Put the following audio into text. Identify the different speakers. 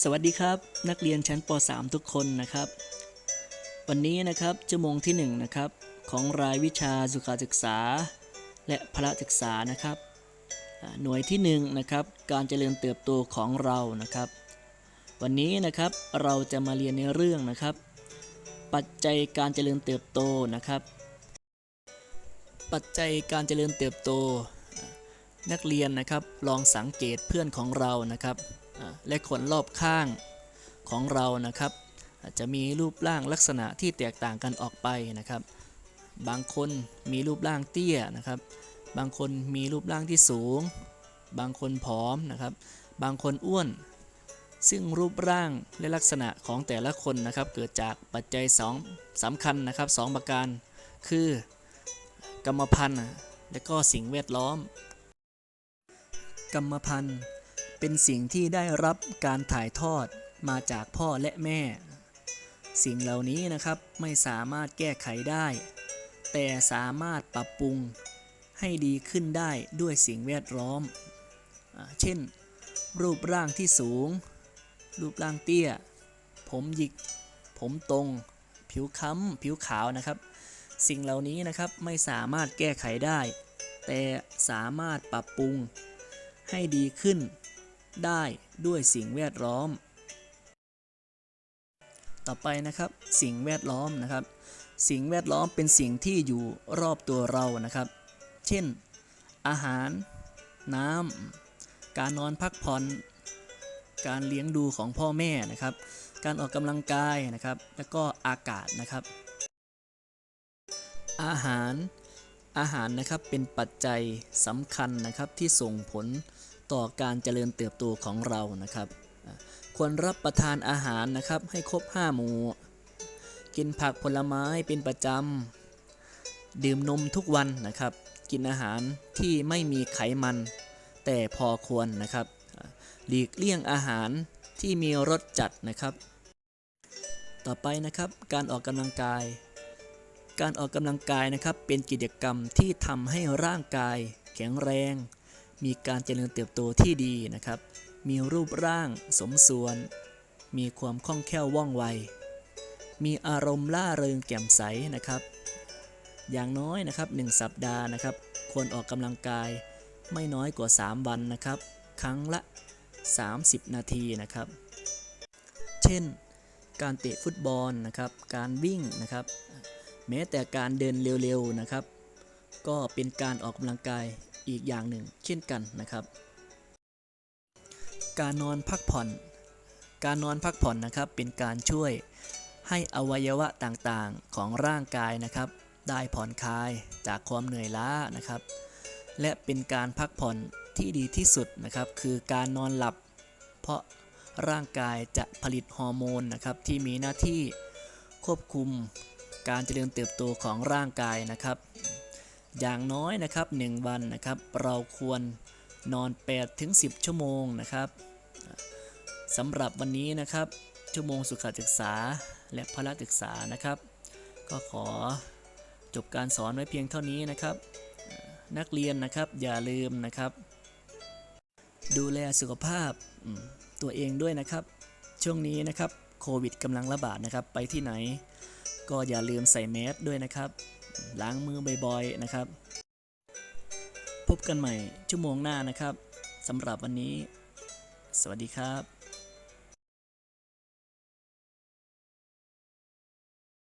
Speaker 1: สวัสดีครับ นักเรียนชั้นป .3 ทุกคนนะครับ วันนี้นะครับชั่วโมงที่1นะครับของรายวิชาสุขศึกษา และพละศึกษานะครับ หน่วยที่1นะครับการเจริญเติบโตของเรานะครับ วันนี้นะครับเราจะมาเรียนในเรื่องนะครับ ปัจจัยการเจริญเติบโตนะครับ ปัจจัยการเจริญเติบโต นักเรียนนะครับลองสังเกตเพื่อนของเรานะครับ และคนรอบข้างของเรานะครับอาจจะมีรูปร่างลักษณะที่แตกต่างกันออกไปนะครับ บางคนมีรูปร่างเตี้ยนะครับ บางคนมีรูปร่างที่สูง บางคนผอมนะครับ บางคนอ้วน ซึ่งรูปร่างและลักษณะของแต่ละคนนะครับ เกิดจากปัจจัยสองสำคัญนะครับสองประการ คือกรรมพันธุ์และก็สิ่งแวดล้อม กรรมพันธุ์ เป็นสิ่งที่ได้รับการถ่ายทอดมาจากพ่อและแม่ สิ่งเหล่านี้นะครับไม่สามารถแก้ไขได้ แต่สามารถปรับปรุงให้ดีขึ้นได้ด้วยสิ่งแวดล้อม เช่น รูปร่างที่สูง รูปร่างเตี้ย ผมหยิก ผมตรง ผิวค้ำ ผิวขาวนะครับ สิ่งเหล่านี้นะครับไม่สามารถแก้ไขได้ แต่สามารถปรับปรุงให้ดีขึ้น ได้ด้วยสิ่งแวดล้อม ต่อไปนะครับสิ่งแวดล้อมนะครับ สิ่งแวดล้อมเป็นสิ่งที่อยู่รอบตัวเรานะครับ เช่น อาหาร น้ำการนอนพักผ่อนการเลี้ยงดูของพ่อแม่นะครับ การออกกำลังกายนะครับ แล้วก็อากาศนะครับ อาหารอาหารนะครับเป็นปัจจัยสำคัญนะครับที่ส่งผล ต่อการเจริญเติบโตของเรานะครับ ควรรับประทานอาหารนะครับ ให้ครบ5หมู่ กินผักผลไม้เป็นประจำ ดื่มนมทุกวันนะครับ กินอาหารที่ไม่มีไขมัน แต่พอควรนะครับ หลีกเลี่ยงอาหารที่มีรสจัดนะครับ ต่อไปนะครับ การออกกำลังกาย การออกกำลังกายนะครับ เป็นกิจกรรมที่ทำให้ร่างกาย แข็งแรง มีการเจริญเติบโตที่ดีนะครับ มีรูปร่างสมส่วน มีความคล่องแคล่วว่องไว มีอารมณ์ล่าเริงแจ่มใสนะครับ อย่างน้อยนะครับ 1 สัปดาห์นะครับ ควรออกกำลังกายไม่น้อยกว่า 3 วันนะครับ ครั้งละ 30 นาทีนะครับ เช่น การเตะฟุตบอลนะครับ การวิ่งนะครับ แม้แต่การเดินเร็วๆนะครับ ก็เป็นการออกกำลังกาย อีกอย่างหนึ่ง เช่นกันนะครับ การนอนพักผ่อน การนอนพักผ่อนนะครับเป็นการช่วยให้อวัยวะต่างๆของร่างกายนะครับ ได้ผ่อนคลายจากความเหนื่อยล้านะครับ และเป็นการพักผ่อนที่ดีที่สุดนะครับ คือการนอนหลับ เพราะร่างกายจะผลิตฮอร์โมนนะครับที่มีหน้าที่ควบคุมการเจริญเติบโตของร่างกายนะครับ อย่างน้อยนะครับ 1 วันนะครับ เราควรนอน 8 ถึง 10 ชั่วโมงนะครับสำหรับวันนี้นะครับ ชั่วโมงสุขศึกษาและพละศึกษานะครับ ก็ขอจบการสอนไว้เพียงเท่านี้นะครับ นักเรียนนะครับอย่าลืมนะครับ ดูแลสุขภาพตัวเองด้วยนะครับ ช่วงนี้นะครับโควิดกำลังระบาดนะครับ ไปที่ไหน ก็อย่าลืมใส่แมสด้วยนะครับ ล้างมือบ่อยๆนะครับ พบกันใหม่ชั่วโมงหน้านะครับสำหรับวันนี้ สวัสดีครับ